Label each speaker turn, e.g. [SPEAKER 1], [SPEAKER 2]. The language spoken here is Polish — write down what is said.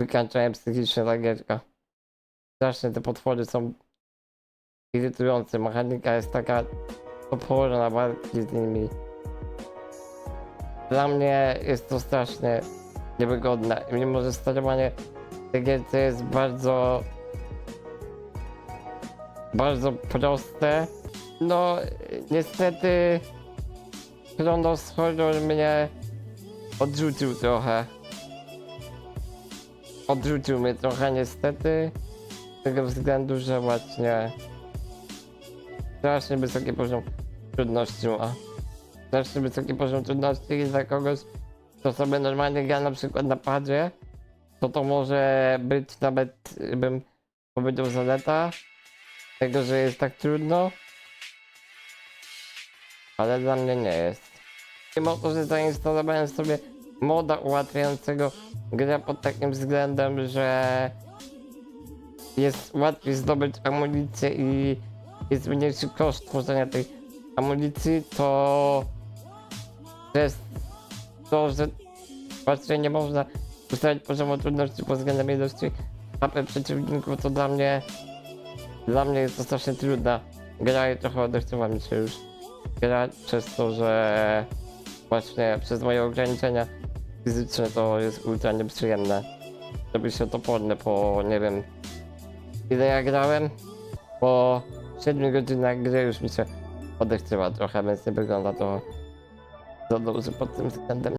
[SPEAKER 1] wykańczenie psychiczne ta gierka. Strasznie te potwory są irytujące. Mechanika jest taka toporna walki z nimi. Dla mnie jest to strasznie niewygodne. Mimo, że sterowanie gierce jest bardzo bardzo proste. No, niestety Chronos Horror mnie odrzucił trochę. Odrzucił mnie trochę niestety. Z tego względu, że właśnie strasznie wysoki poziom trudności ma. Strasznie wysoki poziom trudności i dla kogoś, kto sobie normalnie gra na przykład na padzie, to to może być nawet, bym powiedział, zaleta tego, że jest tak trudno. Ale dla mnie nie jest. Mimo to, że zainstalowałem sobie moda ułatwiającego grę pod takim względem, że jest łatwiej zdobyć amunicję i jest mniejszy koszt tworzenia tej amunicji, to jest to, że właściwie nie można ustawić poziomu trudności pod względem ilości mapy przeciwników, to dla mnie dla mnie jest to strasznie trudna gra i trochę odechciała mi się już grać przez to, że właśnie przez moje ograniczenia fizyczne to jest ultra nieprzyjemne. Robi się toporne po, nie wiem, ile ja grałem? Po 7 godzinach gry już mi się odechciała trochę, więc nie wygląda to za dobrze pod tym względem.